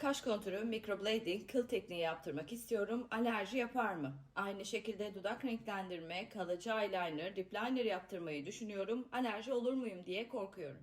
Kaş kontürü, microblading, kıl tekniği yaptırmak istiyorum. Alerji yapar mı? Aynı şekilde dudak renklendirme, kalıcı eyeliner, lip liner yaptırmayı düşünüyorum. Alerji olur muyum diye korkuyorum.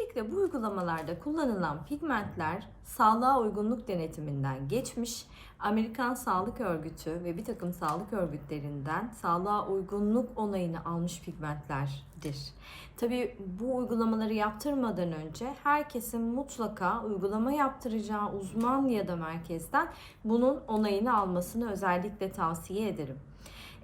Özellikle bu uygulamalarda kullanılan pigmentler sağlığa uygunluk denetiminden geçmiş, Amerikan Sağlık Örgütü ve bir takım sağlık örgütlerinden sağlığa uygunluk onayını almış pigmentlerdir. Tabii bu uygulamaları yaptırmadan önce herkesin mutlaka uygulama yaptıracağı uzman ya da merkezden bunun onayını almasını özellikle tavsiye ederim.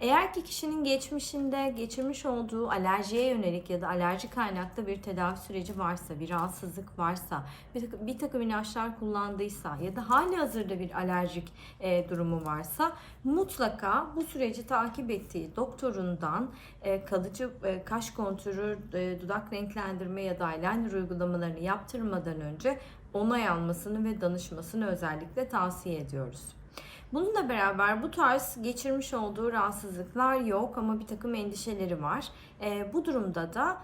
Eğer ki kişinin geçmişinde geçirmiş olduğu alerjiye yönelik ya da alerji kaynaklı bir tedavi süreci varsa, bir rahatsızlık varsa, bir takım, bir takım ilaçlar kullandıysa ya da hali hazırda bir alerjik e, durumu varsa mutlaka bu süreci takip ettiği doktorundan e, kalıcı e, kaş kontürü, e, dudak renklendirme ya da eyeliner uygulamalarını yaptırmadan önce onay almasını ve danışmasını özellikle tavsiye ediyoruz. Bununla beraber bu tarz geçirmiş olduğu rahatsızlıklar yok ama bir takım endişeleri var. Ee, bu durumda da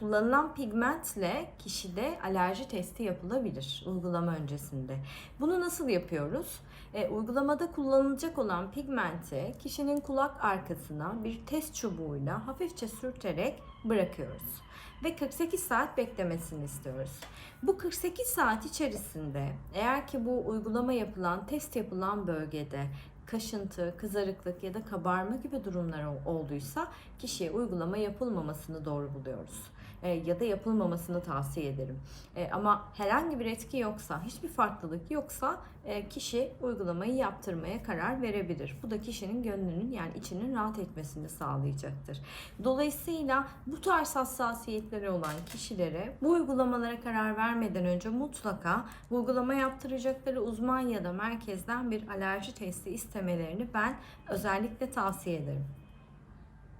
kullanılan pigmentle kişide alerji testi yapılabilir uygulama öncesinde. Bunu nasıl yapıyoruz? Ee, uygulamada kullanılacak olan pigmenti kişinin kulak arkasına bir test çubuğuyla hafifçe sürterek bırakıyoruz ve 48 saat beklemesini istiyoruz. Bu 48 saat içerisinde eğer ki bu uygulama yapılan, test yapılan bölgede kaşıntı, kızarıklık ya da kabarma gibi durumlar olduysa kişiye uygulama yapılmamasını doğru buluyoruz. E, ya da yapılmamasını tavsiye ederim. E, ama herhangi bir etki yoksa, hiçbir farklılık yoksa e, kişi uygulamayı yaptırmaya karar verebilir. Bu da kişinin gönlünün yani içinin rahat etmesini sağlayacaktır. Dolayısıyla bu tarz hassasiyetleri olan kişilere bu uygulamalara karar vermeden önce mutlaka uygulama yaptıracakları uzman ya da merkezden bir alerji testi istemelerini ben özellikle tavsiye ederim.